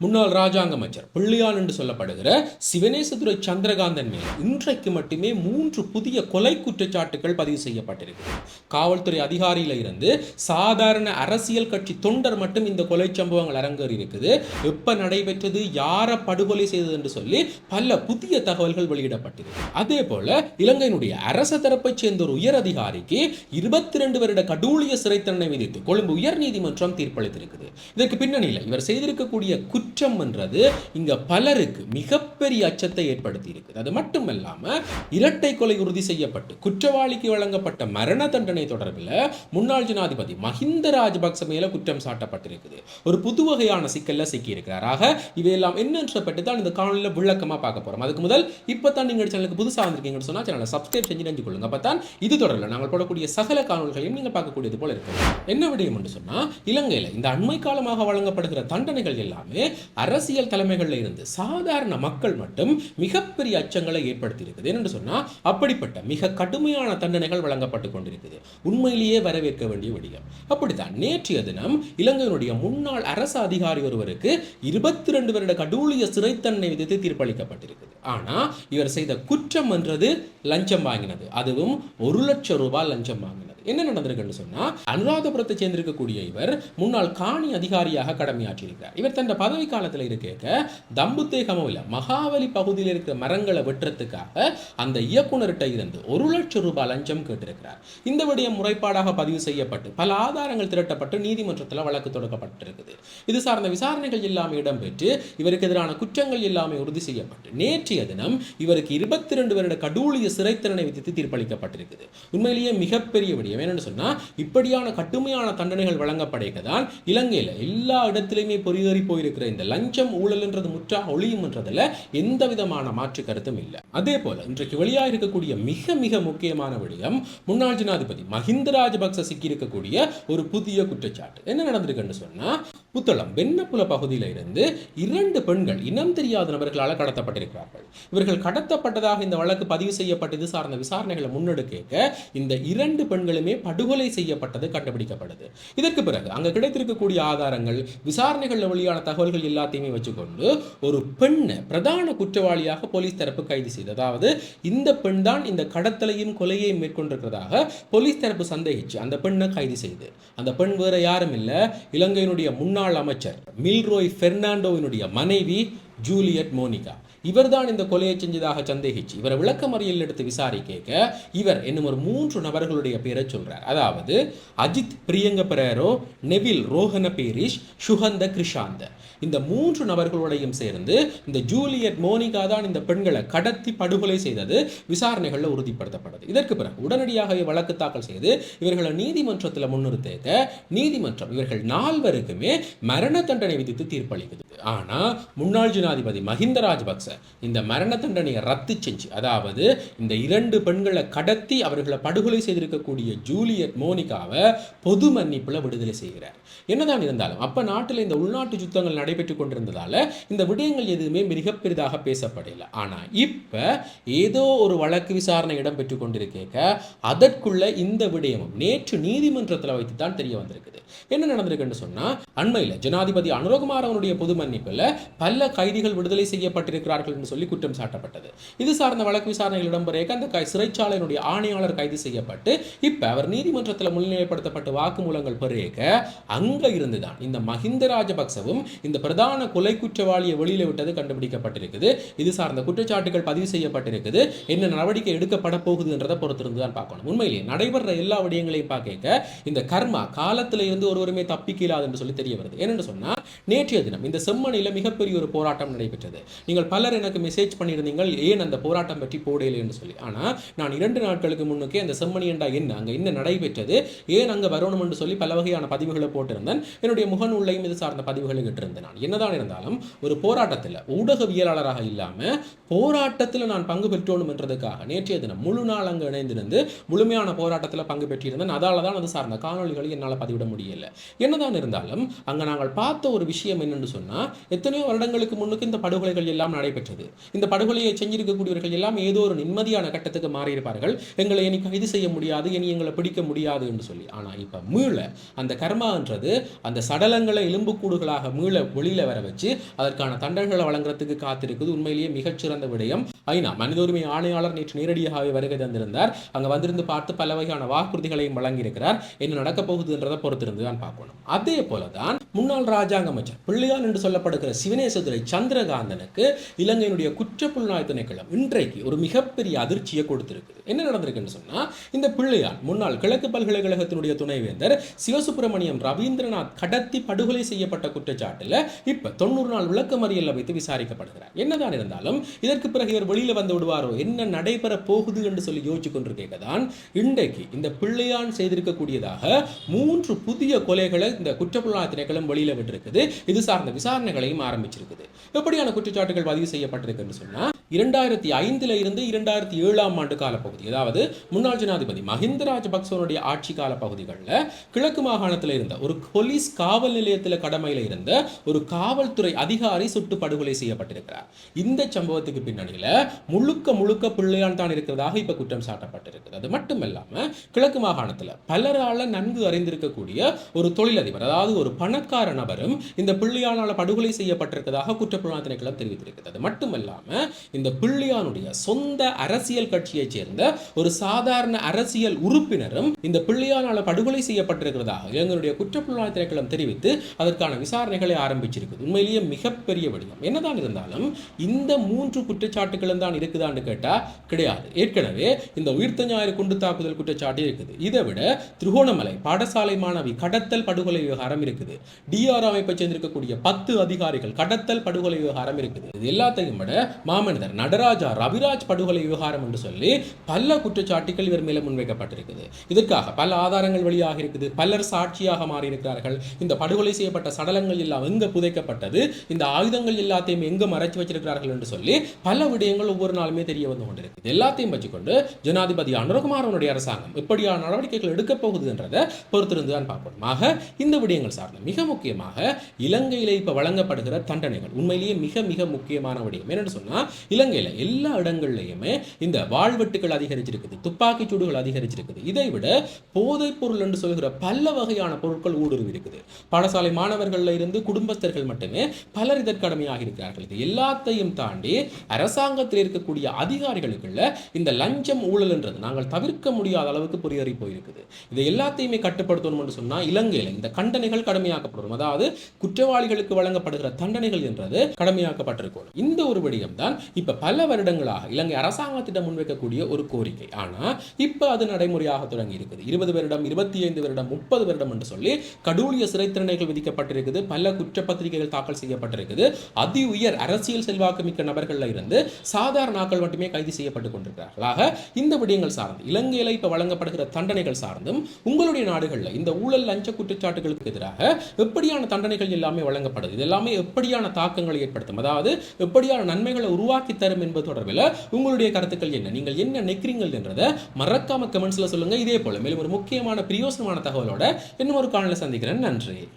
முன்னாள் ராஜாங்க அமைச்சர் பிள்ளையான் என்று சொல்லப்படுகிற சிவனேசதுரை சந்திரகாந்தன் மேல் இன்றைக்கு மட்டுமே மூன்று புதிய கொலை குற்றச்சாட்டுகள் பதிவு செய்யப்பட்டிருக்கிறது. காவல்துறை அதிகாரியில இருந்து சாதாரண அரசியல் கட்சி தொண்டர் மட்டும் இந்த கொலை சம்பவங்கள் அரங்கேறி இருக்குது. எப்ப நடைபெற்றது யாரை படுகொலை செய்தது என்று சொல்லி பல புதிய தகவல்கள் வெளியிடப்பட்டிருக்கு. அதே போல இலங்கையினுடைய அரச தரப்பைச் சேர்ந்த ஒரு உயர் அதிகாரிக்கு இருபத்தி ரெண்டு வருட கடூழிய சிறை தண்டனை விதித்து கொழும்பு உயர் நீதிமன்றம் தீர்ப்பளித்திருக்குது. இதற்கு பின்னணியில் இவர் செய்திருக்கக்கூடிய குற்ற என்றது இங்கே பலருக்கு மிகப்பெரிய அச்சத்தை ஏற்படுத்தி இருக்குது அது மட்டுமல்லாம இரட்டை கொலை உறுதி செய்யப்பட்டு குற்றவாளிக்கு வழங்கப்பட்ட மரண தண்டனை தொடர்பில் முன்னாள் ஜனாதிபதி மஹிந்த ராஜபக்ச மேலே குற்றம் சாட்டப்பட்டிருக்குது. ஒரு புது வகையான சிக்கலில் சிக்கியிருக்கிறார். ஆக இவையெல்லாம் என்னன்ற பற்றி தான் இந்த காணொலியில் விளக்கமாக பார்க்க போகிறோம் அதுக்கு முதல் இப்போ தான் நீங்கள் சேனலுக்கு புதுசாக வந்திருக்கீங்கன்னு சொன்னால் சேனலை சப்ஸ்கிரைப் செஞ்சு தெரிஞ்சு கொள்ளுங்க அப்போ தான் இது தொடரில் நாங்கள் போடக்கூடிய சகல காணொலிகளையும் நீங்கள் பார்க்கக்கூடியது போல இருக்கும் என்ன விடயம் என்று சொன்னால் இலங்கையில் இந்த அண்மை காலமாக வழங்கப்படுகிற தண்டனைகள் எல்லாமே அரசியல் தலைமைகளில் இருந்து சாதாரண மக்கள் மட்டும் மிகப்பெரிய அச்சங்களை ஏற்படுத்தி இருக்குது என்று அப்படிப்பட்ட மிக கடுமையான தண்டனைகள் வழங்கப்பட்டு கொண்டிருக்குது. உண்மையிலேயே வரவேற்க வேண்டிய விடயம். அப்படித்தான் நேற்றைய தினம் இலங்கையினுடைய முன்னாள் அரசு அதிகாரி ஒருவருக்கு இருபத்தி ரெண்டு வருட கடூழிய சிறை தண்டனை விதித்து தீர்ப்பளிக்கப்பட்டிருக்குது. ஆனா இவர் செய்த குற்றம் என்றது லஞ்சம் வாங்கினது. அதுவும் ஒரு லட்சம் ரூபாய் லஞ்சம் வாங்கினது. என்ன நடந்திருக்குன்னு சொன்னால் அனுராதபுரத்தை சேர்ந்திருக்கக்கூடிய இவர் முன்னாள் காணி அதிகாரியாக கடமையாற்றியிருக்கிறார். இவர் தன் பதவி காலத்தில் இருக்க தம்புத்தே கமவில மகாவலி பகுதியில் இருக்கிற மரங்களை வெட்டுறதுக்காக அந்த இயக்குனர்கிட்ட இருந்து ஒரு லட்சம் ரூபாய் லஞ்சம் கேட்டிருக்கிறார். இந்த விடயம் முறைப்பாடாக பதிவு செய்யப்பட்டு பல ஆதாரங்கள் திரட்டப்பட்டு நீதிமன்றத்தில் வழக்கு தொடுக்கப்பட்டிருக்குது. இது சார்ந்த விசாரணைகள் எல்லாமே இடம்பெற்று இவருக்கு எதிரான குற்றங்கள் எல்லாமே உறுதி செய்யப்பட்டு நேற்றைய தினம் இவருக்கு இருபத்தி ரெண்டு வருட கடூழிய சிறைத்திறனை விதித்து தீர்ப்பளிக்கப்பட்டிருக்குது. உண்மையிலேயே மிகப்பெரிய விடயம். என்னன்னு சொன்னால் இப்படியான கடுமையான தண்டனைகள் வழங்கப்படுகிறதால் இலங்கையில் எல்லா இடத்திலுமே பொறியேறி போயிருக்கிற இந்த லஞ்சம் ஊழல்ன்றது முற்றாக ஒளியும் எந்த விதமான மாற்று கருத்தும் இல்லை. அதே போல இன்றைக்கு வெளியாக இருக்கக்கூடிய மிக மிக முக்கியமான விடயம் முன்னாள் ஜனாதிபதி மஹிந்த ராஜபக்ச சிக்கியிருக்கக்கூடிய ஒரு புதிய குற்றச்சாட்டு. என்ன நடந்திருக்குன்னு சொன்னா புத்தளம் வெண்ணப்புல பகுதியில் இருந்து இரண்டு பெண்கள் இனம் தெரியாத நபர்களால் கடத்தப்பட்டிருக்கிறார்கள். இவர்கள் கடத்தப்பட்டதாக இந்த வழக்கு பதிவு செய்யப்பட்டது சார்ந்த விசாரணைகளை முன்னெடுக்க இந்த இரண்டு பெண்களுமே படுகொலை செய்யப்பட்டது கண்டுபிடிக்கப்படுது இதற்கு பிறகு அங்கே கிடைத்திருக்கக்கூடிய ஆதாரங்கள் விசாரணைகளில் வெளியான தகவல்கள் எல்லாத்தையுமே வச்சுக்கொண்டு ஒரு பெண்ணை பிரதான குற்றவாளியாக போலீஸ் தரப்பு கைது செய்தது. அதாவது இந்த பெண் தான் இந்த கடத்தலையும் கொலையையும் மேற்கொண்டிருக்கிறதாக போலீஸ் தரப்பு சந்தேகிச்சு. அந்த பெண்ணை கைது செய்து. அந்த பெண் வேற யாரும் இல்லை. இலங்கையினுடைய முன்னாள் அமைச்சர் மில்ரோய் பெர்னாண்டோவினுடைய மனைவி ஜூலியட் மோனிகா. இவர்தான் இந்த கொலையை செஞ்சதாக சந்தேகிச்சு. இவரை விளக்கமறியல் எடுத்து விசாரிக்க இவர் என்னும் ஒரு மூன்று நபர்களுடைய பேரை சொல்றார். அதாவது அஜித் பிரியங்க பெரேரோ நெவில் ரோஹன பேரிஷ் சுகந்த கிருஷாந்த. இந்த மூன்று நபர்களோடையும் சேர்ந்து இந்த ஜூலியட் மோனிகா தான் இந்த பெண்களை கடத்தி படுகொலை செய்தது விசாரணைகளில் உறுதிப்படுத்தப்பட்டது. இதற்கு பிறகு உடனடியாக வழக்கு தாக்கல் செய்து இவர்களை நீதிமன்றத்தில் முன்னிறுத்த நீதிமன்றம் இவர்கள் நால்வருக்குமே மரண தண்டனை விதித்து தீர்ப்பளிக்குது. ஆனால் முன்னாள் ஜனாதிபதி மஹிந்த ராஜபக்ச இந்த மரண தண்டனையை ரத்து செஞ்சு அதாவது இந்த இரண்டு பெண்களை கடத்தி அவர்களை படுகொலை செய்திருக்கக்கூடிய ஜூலியட் மோனிகாவை பொது மன்னிப்புல விடுதலை செய்கிறார். என்னதான் இருந்தாலும் அப்ப நாட்டில் இந்த உள்நாட்டு யுத்தங்கள் நடைபெற்று கொண்டிருந்ததால இந்த விடயங்கள் எதுவுமே மிக பெரிதாக பேசப்படல. ஆனா இப்ப ஏதோ ஒரு வழக்கு விசாரணை இடம்பெற்று கொண்டிருக்க அதற்குள்ள இந்த விடயமும் நேற்று நீதிமன்றத்தில் வைத்து தான் தெரிய வந்திருக்குது. என்ன நடந்திருக்குன்னு சொன்னா அண்மையில் ஜனாதிபதி அனுரகுமார் அவனுடைய பொது மன்னிப்பில் பல கைதிகள் விடுதலை செய்யப்பட்டிருக்கிறார்கள் என்று சொல்லி குற்றம் சாட்டப்பட்டது. இது சார்ந்த வழக்கு விசாரணைகள் இடம்பெறக்க அந்த சிறைச்சாலையினுடைய ஆணையாளர் கைது செய்யப்பட்டு இப்போ அவர் நீதிமன்றத்தில் முன்னிலைப்படுத்தப்பட்ட வாக்குமூலங்கள் பெறேக்க அங்க இருந்துதான். இந்த மஹிந்த ராஜபக்சவும் இந்த பிரதான கொலை குற்றவாளியை வெளியில் விட்டது கண்டுபிடிக்கப்பட்டிருக்குது. இது சார்ந்த குற்றச்சாட்டுகள் பதிவு செய்யப்பட்டிருக்குது. என்ன நடவடிக்கை எடுக்கப்பட போகுதுன்றதை பொறுத்திருந்து தான் பார்க்கணும். உண்மையிலேயே நடைபெற எல்லா விடயங்களையும் பார்க்க இந்த கர்மா காலத்துல இருந்து ஒருவருமே தப்பிக்கலாது என்று சொல்லி தெரிய வருது. என்னென்னு சொன்னால் நேற்றைய தினம் இந்த ஜெர்மனியில் மிகப்பெரிய ஒரு போராட்டம் நடைபெற்றது. நீங்கள் பலர் எனக்கு மெசேஜ் பண்ணியிருந்தீங்கள் ஏன் அந்த போராட்டம் பற்றி போடையிலே என்று சொல்லி. ஆனால் நான் இரண்டு நாட்களுக்கு முன்னுக்கே அந்த செம்மணி என்றா என்ன? அங்கே என்ன நடைபெற்றது? ஏன் அங்கே வரணும் என்று சொல்லி பல வகையான பதிவுகளை போட்டிருந்தேன். என்னுடைய முகநூல்லையும் இது சார்ந்த பதிவுகளை இட்டிருந்தேன் நான். என்னதான் இருந்தாலும் ஒரு போராட்டத்தில் ஊடகவியலாளராக இல்லாமல் போராட்டத்தில் நான் பங்கு பெற்றோணும் என்றதுக்காக நேற்றைய தினம் முழு நாள் அங்கே இணைந்திருந்து முழுமையான போராட்டத்தில் பங்கு பெற்றிருந்தேன். அதால் தான் அது சார்ந்த காணொளிகளை என்னால் பதிவிட முடியல. என்னதான் இருந்தாலும் அங்கே நாங்கள் பார்த்த ஒரு விஷயம் என்னென்னு சொன்னா எத்தனையோ வருடங்களுக்கு முன்னுக்கு இந்த படுகொலைகள் எல்லாம் நடைபெற்றது. இந்த படுகொலையை செஞ்சிருக்கக்கூடியவர்கள் எல்லாம் ஏதோ ஒரு நிம்மதியான கட்டத்துக்கு மாறியிருப்பார்கள். எங்களை இனி கைது செய்ய முடியாது இனி எங்களை பிடிக்க முடியாது என்று சொல்லி. ஆனால் இப்போ மீள அந்த கர்மான்றது அந்த சடலங்களை எலும்புக்கூடுகளாக மீள வெளியில் வர வச்சு அதற்கான தண்டனைகளை வழங்குறதுக்கு காத்திருக்குது. உண்மையிலேயே மிகச்சிறந்த விடயம். ஐநா மனித உரிமை ஆணையாளர் நேற்று நேரடியாகவே வருகை தந்திருந்தார். அங்கே வந்திருந்து பார்த்து பல வகையான வாக்குறுதிகளையும் வழங்கியிருக்கிறார். என்ன நடக்கப் போகுதுன்றதை பொறுத்திருந்து தான் பார்க்கணும். அதே போலதான் முன்னாள் ராஜாங்க அமைச்சர் பிள்ளையான் என்று சொல்ல சொல்லப்படுகிற சிவனேசதுரை சந்திரகாந்தனுக்கு இலங்கையினுடைய குற்றப்புலனாய்வு திணைக்களம் இன்றைக்கு ஒரு மிகப்பெரிய அதிர்ச்சியை கொடுத்திருக்கு என்ன நடந்திருக்குன்னு சொன்னால் இந்த பிள்ளையான் முன்னாள் கிழக்கு பல்கலைக்கழகத்தினுடைய துணைவேந்தர் சிவசுப்பிரமணியம் ரவீந்திரநாத் கடத்தி படுகொலை செய்யப்பட்ட குற்றச்சாட்டில் இப்ப தொண்ணூறு நாள் விளக்கமறியல்ல வைத்து விசாரிக்கப்படுகிறார். என்னதான் இருந்தாலும் இதற்கு பிறகு இவர் வெளியில வந்து விடுவாரோ என்ன நடைபெற போகுது என்று சொல்லி யோசிச்சு கொண்டிருக்கதான் இன்றைக்கு இந்த பிள்ளையான் செய்திருக்கக்கூடியதாக மூன்று புதிய கொலைகளை இந்த குற்றப்புலனாய் திணைக்களம் வெளியில விட்டிருக்குது. இது சார்ந்த விசாரணை விசாரணைகளையும் ஆரம்பிச்சிருக்குது. எப்படியான குற்றச்சாட்டுகள் பதிவு செய்யப்பட்டிருக்குன்னு சொன்னா இரண்டாயிரத்தி ஐந்துல இருந்து இரண்டாயிரத்தி ஏழாம் ஆண்டு காலப்பகுதி. அதாவது முன்னாள் ஜனாதிபதி மஹிந்த ராஜபக்சவனுடைய ஆட்சி கால பகுதிகளில் கிழக்கு மாகாணத்தில் இருந்த ஒரு போலீஸ் காவல் நிலையத்தில் கடமையில் இருந்த ஒரு காவல்துறை அதிகாரி சுட்டு படுகொலை செய்யப்பட்டிருக்கிறார். இந்த சம்பவத்துக்கு பின்னணியில் முழுக்க முழுக்க பிள்ளையான் தான் இருக்கிறதாக இப்ப குற்றம் சாட்டப்பட்டிருக்கிறது. அது கிழக்கு மாகாணத்தில் பலரால நன்கு அறிந்திருக்கக்கூடிய ஒரு தொழிலதிபர் அதாவது ஒரு பணக்கார நபரும் இந்த பிள்ளையானால் படுகொலை செய்யப்பட்டிருக்கிறதாக குற்றப்புலனாய்வு திணைக்களம் தெரிவித்திருக்கிறது. மட்டுமல்லாமல் இந்த பிள்ளையானுடைய சொந்த அரசியல் கட்சியைச் சேர்ந்த ஒரு சாதாரண அரசியல் உறுப்பினரும் இந்த பிள்ளையானால் படுகொலை செய்யப்பட்டிருக்கிறதாக இளைஞருடைய குற்றப்புலனாய்வு திணைக்களம் தெரிவித்து அதற்கான விசாரணைகளை ஆரம்பிச்சிருக்குது. உண்மையிலேயே மிகப்பெரிய வடிவம். என்னதான் இருந்தாலும் இந்த மூன்று குற்றச்சாட்டுகளும் தான் இருக்குதான்னு கேட்டால் கிடையாது. ஏற்கனவே இந்த உயிர்த்த ஞாயிறு குண்டு தாக்குதல் குற்றச்சாட்டு இருக்குது. இதை விட திருகோணமலை பாடசாலை மாணவி கடத்தல் படுகொலை விவகாரம் இருக்குது. டிஆர் அமைப்பை சேர்ந்திருக்கக்கூடிய பத்து அதிகாரிகள் கடத்தல் படுகொலை விவகாரம் இருக்குது. இது எல்லாத்தையும் விட மாமனிதர் நடராஜா ரவிராஜ் படுகொலை விவகாரம் என்று சொல்லி பல குற்றச்சாட்டுகள் இவர் மேலே முன்வைக்கப்பட்டிருக்குது. இதற்காக பல ஆதாரங்கள் வெளியாக இருக்குது. பலர் சாட்சியாக மாறியிருக்கிறார்கள். இந்த படுகொலை செய்யப்பட்ட சடலங்கள் எல்லாம் எங்கே புதைக்கப்பட்டது? இந்த ஆயுதங்கள் எல்லாத்தையும் எங்க மறைச்சு வச்சிருக்கிறார்கள் என்று சொல்லி பல விடயங்கள் ஒவ்வொரு நாளுமே தெரிய வந்து கொண்டிருக்கு எல்லாத்தையும் வச்சுக்கொண்டு ஜனாதிபதி அனுரகுமாரனுடைய அரசாங்கம் எப்படியான நடவடிக்கைகள் எடுக்கப் போகுது என்றதை பொறுத்திருந்து தான் பார்ப்போம். ஆக இந்த விடயங்கள் சார்ந்த மிக முக்கியமாக இலங்கையில் இப்போ வழங்கப்படுகிற தண்டனைகள் உண்மையிலேயே மிக மிக முக்கியமான விடயம். என்னென்னு சொன்னால் இலங்கையில் எல்லா இடங்கள்லையுமே இந்த வாழ்வெட்டுகள் அதிகரிச்சிருக்குது துப்பாக்கி சூடுகள் அதிகரிச்சிருக்குது. இதை விட போதைப் பொருள் என்று சொல்கிற பல வகையான பொருட்கள் ஊடுருவி இருக்குது பாடசாலை மாணவர்கள்ல இருந்து குடும்பஸ்தர்கள் மட்டுமே பலர் இதற்கடமையாக இருக்கிறார்கள். இது எல்லாத்தையும் தாண்டி அரசாங்கத்தில் இருக்கக்கூடிய அதிகாரிகளுக்குள்ள இந்த லஞ்சம் ஊழல் என்றது நாங்கள் தவிர்க்க முடியாத அளவுக்கு பொறியறி போயிருக்குது. இதை எல்லாத்தையுமே கட்டுப்படுத்தணும் என்று சொன்னால் இலங்கையில் இந்த கண்டனைகள் கடுமையாக்கப்படும். அதாவது குற்றவாளிகளுக்கு வழங்கப்படுகிற தண்டனைகள் என்றது கடமையாக்கப்பட்டிருக்கும். இந்த ஒரு விடயம் தான் இப்போ பல வருடங்களாக இலங்கை அரசாங்கத்திடம் முன்வைக்கக்கூடிய ஒரு கோரிக்கை. ஆனால் இப்போ அது நடைமுறையாக தொடங்கி இருக்குது இருபது வருடம் இருபத்தி ஐந்து வருடம் முப்பது வருடம் என்று சொல்லி கடூழிய சிறை திறனைகள் விதிக்கப்பட்டிருக்குது. பல குற்றப்பத்திரிகைகள் தாக்கல் செய்யப்பட்டிருக்குது. அதி உயர் அரசியல் செல்வாக்கு மிக்க நபர்களில் இருந்து சாதாரண ஆக்கள் மட்டுமே கைது செய்யப்பட்டு கொண்டிருக்கிறார்களாக. இந்த விடயங்கள் சார்ந்து இலங்கையில் இப்ப வழங்கப்படுகிற தண்டனைகள் சார்ந்தும் உங்களுடைய நாடுகள்ல இந்த ஊழல் லஞ்ச குற்றச்சாட்டுகளுக்கு எதிராக எப்படியான தண்டனைகள் எல்லாமே வழங்கப்படுது? இது எல்லாமே எப்படியான தாக்கங்களை ஏற்படுத்தும்? அதாவது எப்படியான நன்மைகளை உருவாக்கி தரும் என்பது தொடர்பில் உங்களுடைய கருத்துக்கள் என்ன? நீங்கள் என்ன நினைக்கிறீங்கள் என்றதை மறக்காம கமெண்ட்ஸில் சொல்லுங்க. இதே போல மேலும் ஒரு முக்கியமான பிரியோசனமான தகவலோட இன்னும் ஒரு காணொலி சந்திக்கிறேன். நன்றி.